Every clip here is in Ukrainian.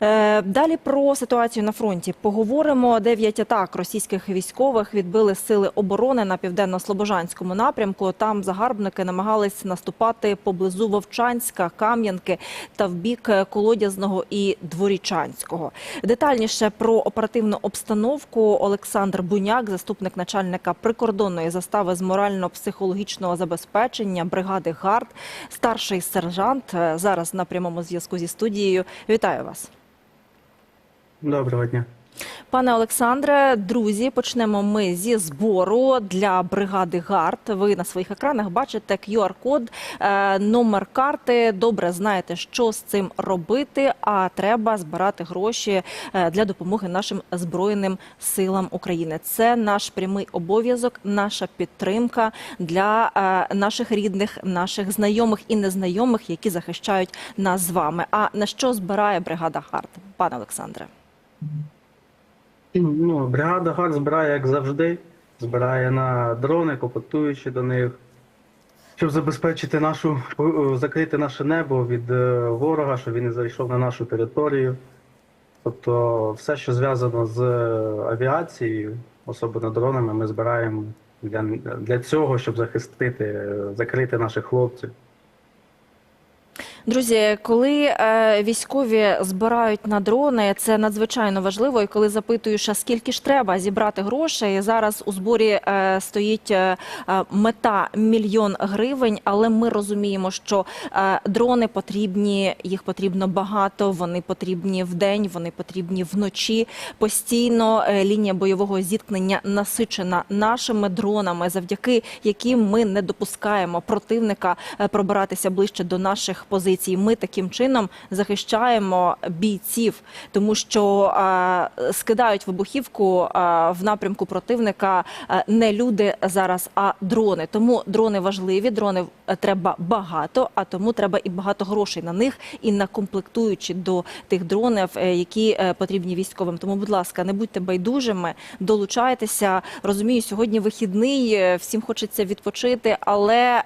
Е, Далі про ситуацію на фронті поговоримо. Дев'ять атак російських військових відбили сили оборони на південно-слобожанському напрямку. Там загарбники намагались наступати поблизу Вовчанська, Кам'янки та в бік Колодязного і Дворічанського. Детальніше про оперативну обстановку Олександр Буняк, заступник начальника прикордонної застави з морально-психологічного забезпечення бригади ГАРД, старший сержант. е, Зараз на прямому зв'язку зі студією. Вітаю вас. Доброго дня. Пане Олександре, друзі, почнемо ми зі збору для бригади ГАРД. Ви на своїх екранах бачите QR-код, е, номер карти. Добре знаєте, що з цим робити. А треба збирати гроші е, для допомоги нашим збройним силам України. Це наш прямий обов'язок, наша підтримка для е, наших рідних, наших знайомих і незнайомих, які захищають нас з вами. А на що збирає бригада ГАРД, пане Олександре? Ну, бригада ГАР збирає, як завжди, збирає на дрони, комплектуючи до них, щоб забезпечити нашу, закрити наше небо від е, ворога, щоб він не зайшов на нашу територію. Тобто все, що зв'язано з е, авіацією, особливо дронами, ми збираємо для, для цього, щоб захистити, е, закрити наших хлопців. Друзі, коли е, військові збирають на дрони, це надзвичайно важливо. І коли запитуєш, а скільки ж треба зібрати грошей, зараз у зборі е, стоїть е, мета мільйон гривень. Але ми розуміємо, що дрони потрібні, їх потрібно багато. Вони потрібні вдень, вони потрібні вночі. Постійно лінія бойового зіткнення насичена нашими дронами, завдяки яким ми не допускаємо противника пробиратися ближче до наших позицій. Ми таким чином захищаємо бійців, тому що скидають вибухівку в напрямку противника не люди зараз, а дрони. Тому дрони важливі, дрони е, треба багато, а тому треба і багато грошей на них, і на комплектуючі до тих дронів, е, які е, потрібні військовим. Тому, будь ласка, не будьте байдужими, долучайтеся. Розумію, сьогодні вихідний, всім хочеться відпочити, але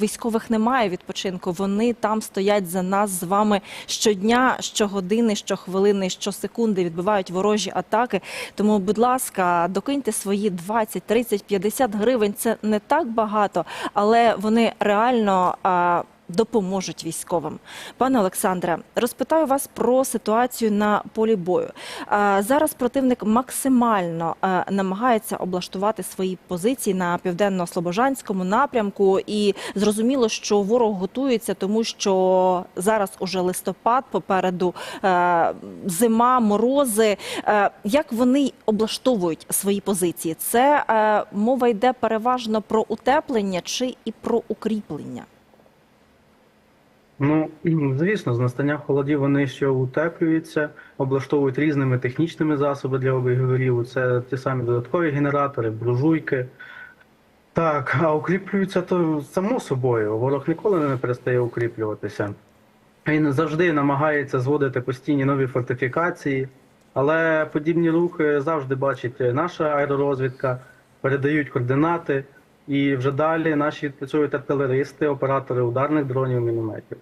військових немає відпочинку. Вони там стоять за нас з вами щодня, щогодини, щохвилини, щосекунди відбивають ворожі атаки. Тому, будь ласка, докиньте свої 20, 30, 50 гривень. Це не так багато, але вони реально. е, Допоможуть військовим, пане Олександре, розпитаю вас про ситуацію на полі бою. Зараз противник максимально е, намагається облаштувати свої позиції на південно-слобожанському напрямку, і зрозуміло, що ворог готується, тому що зараз уже листопад, попереду е, зима, морози. Е, Як вони облаштовують свої позиції? Це мова йде переважно про утеплення чи і про укріплення? Ну, звісно, з настанням холодів вони ще утеплюються, облаштовують різними технічними засобами для обігріву. Це ті самі додаткові генератори, буржуйки. Так, а укріплюються то само собою. Ворог ніколи не перестає укріплюватися. Він завжди намагається зводити постійні нові фортифікації, але подібні рухи завжди бачить наша аеророзвідка, передають координати, і вже далі наші відпрацьовують артилеристи, оператори ударних дронів, мінометів.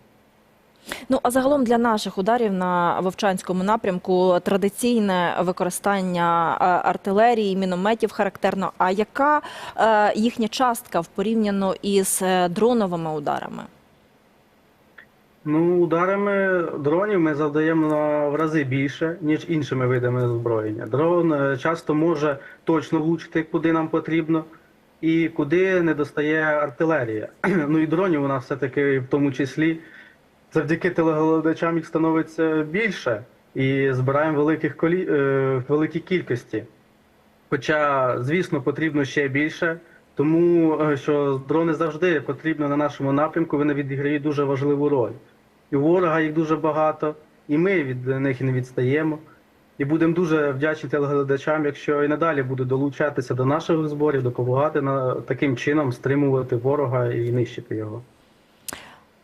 Ну а загалом для наших ударів на Вовчанському напрямку традиційне використання е, артилерії, мінометів характерно. А яка е, їхня частка порівняно із е, дроновими ударами? Ну, ударами дронів ми завдаємо в рази більше, ніж іншими видами озброєння. Дрон часто може точно влучити, куди нам потрібно, і куди не достає артилерія. Ну і дронів у нас все-таки в тому числі завдяки телеглядачам їх становиться більше і збираємо великих колі... е, великі кількості. Хоча, звісно, потрібно ще більше, тому е, що дрони завжди потрібно на нашому напрямку, вони відіграють дуже важливу роль. І у ворога їх дуже багато, і ми від них не відстаємо. І будемо дуже вдячні телеглядачам, якщо і надалі будуть долучатися до наших зборів, допомагати на таким чином стримувати ворога і нищити його.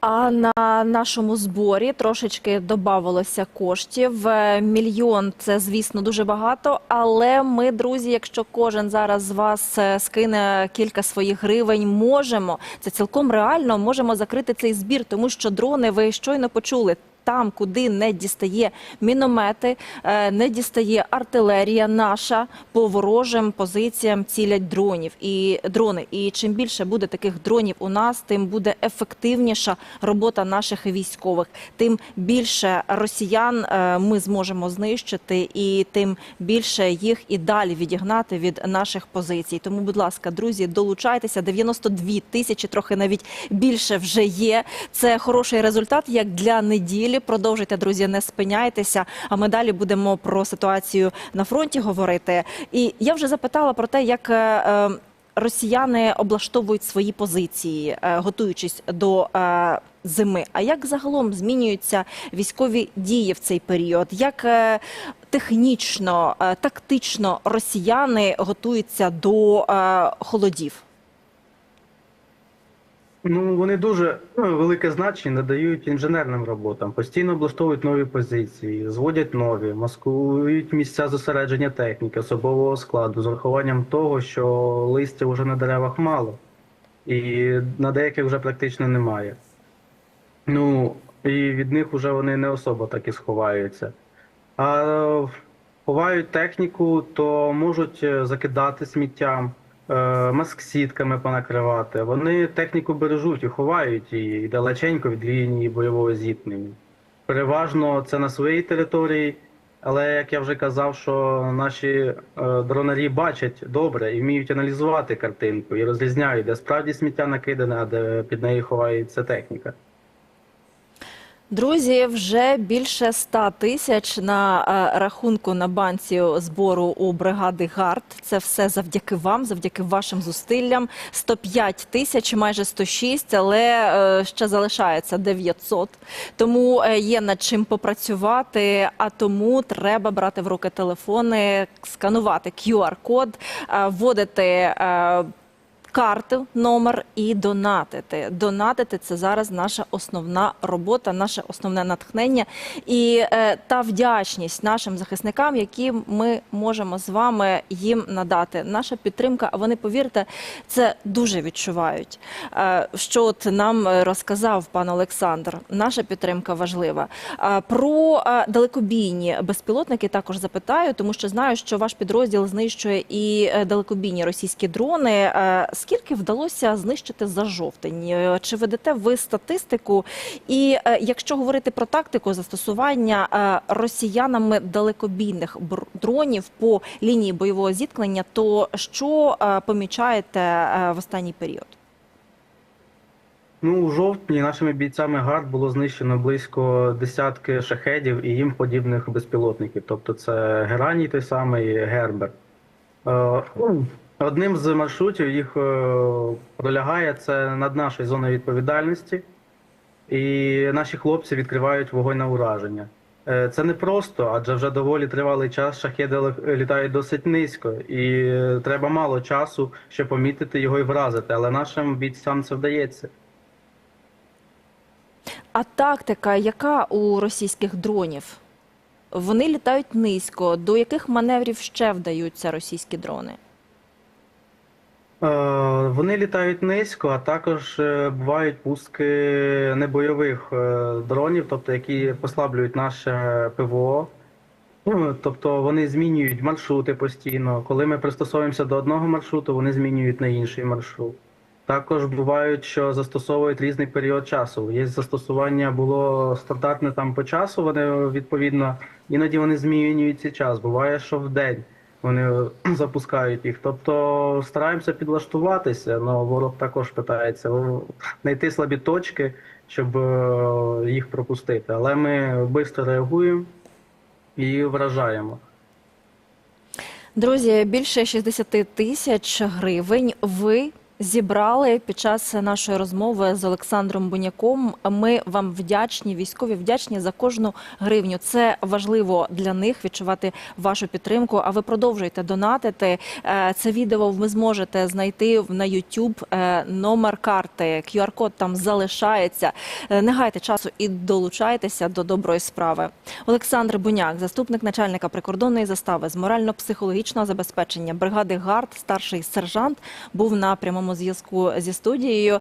А на нашому зборі трошечки додавалося коштів. Е, Мільйон це, звісно, дуже багато. Але ми, друзі, якщо кожен зараз з вас е, скине кілька своїх гривень, можемо це цілком реально можемо закрити цей збір, тому що дрони ви щойно почули. Там, куди не дістає міномети, е, не дістає артилерія наша по ворожим позиціям цілять дронів і дрони. І чим більше буде таких дронів у нас, тим буде ефективніша робота наших військових, тим більше росіян е, ми зможемо знищити, і тим більше їх і далі відігнати від наших позицій. Тому, будь ласка, друзі, долучайтеся. 92 тисячі, трохи навіть більше вже є. Це хороший результат, як для неділі. Продовжуйте, друзі, не спиняйтеся. А ми далі будемо про ситуацію на фронті говорити. І я вже запитала про те, як. е, е, Росіяни облаштовують свої позиції, е, готуючись до зими. А як загалом змінюються військові дії в цей період? Як технічно, тактично росіяни готуються до холодів? Ну, вони дуже ну, велике значення надають інженерним роботам, постійно облаштовують нові позиції, зводять нові, маскують місця зосередження техніки, особового складу з урахуванням того, що листя вже на деревах мало, і на деяких вже практично немає. Ну, і від них вже вони не особо так і сховаються. А ховають техніку, то можуть е, закидати сміттям, маск-сітками понакривати. Вони техніку бережуть і ховають її далеченько від лінії бойового зіткнення. Переважно це на своїй території, але як я вже казав, що наші е, дронарі бачать добре і вміють аналізувати картинку і розрізняють, де справді сміття накидане, а де під нею ховається техніка. Друзі, вже більше 100 тисяч на е, рахунку на банці збору у бригади ГАРД. Це все завдяки вам, завдяки вашим зусиллям. 105 тисяч, майже 106, але е, ще залишається 900. Тому е, є над чим попрацювати. А тому треба брати в руки телефони, сканувати QR-код, вводити. Карту, номер і донатити. Донатити це зараз наша основна робота, наше основне натхнення і е, та вдячність нашим захисникам, які ми можемо з вами їм надати. Наша підтримка, а вони повірте, це дуже відчувають. Е, що от нам розказав пан Олександр, наша підтримка важлива. Е, про е, далекобійні безпілотники також запитаю, тому що знаю, що ваш підрозділ знищує і е, далекобійні російські дрони. Е, Скільки вдалося знищити за жовтень? Е, Чи ведете ви статистику? І е, якщо говорити про тактику застосування е, росіянами далекобійних дронів по лінії бойового зіткнення, то що помічаєте в останній період? Ну, у жовтні нашими бійцями ГАРД було знищено близько десятки шахедів і їм подібних безпілотників. Тобто це Гераній той самий Гербер. Е, Одним з маршрутів їх е, пролягає це над нашою зоною відповідальності, і наші хлопці відкривають вогонь на ураження. Е, Це не просто, адже вже доволі тривалий час шахеди літають досить низько, і е, треба мало часу, щоб помітити його і вразити. Але нашим бійцям це вдається. А тактика, яка у російських дронів? Вони літають низько. До яких маневрів ще вдаються російські дрони? Е, Вони літають низько, а також е, бувають пустки небойових е, дронів, тобто які послаблюють наше ПВО. Ну, Тобто вони змінюють маршрути постійно. Коли ми пристосовуємося до одного маршруту, вони змінюють на інший маршрут. Також бувають, що застосовують різний період часу. Є застосування було стандартне там по часу. Вони відповідно іноді вони змінюють цей час. Буває, що в день вони запускають їх. Тобто стараємося підлаштуватися, але ворог також питається знайти слабі точки, щоб е, їх пропустити. Але ми швидко реагуємо і вражаємо. Друзі, більше 60 тисяч гривень ви зібрали під час нашої розмови з Олександром Буняком. Ми вам вдячні, військові вдячні за кожну гривню. Це важливо для них відчувати вашу підтримку. А ви продовжуйте донатити. Е, Це відео ви зможете знайти на YouTube. Е, Номер карти, QR-код там залишається. Е, Не гайте часу і долучайтеся до доброї справи. Олександр Буняк, заступник начальника прикордонної застави з морально-психологічного забезпечення бригади ГАРД, старший сержант, був на прямому зв'язку зі студією.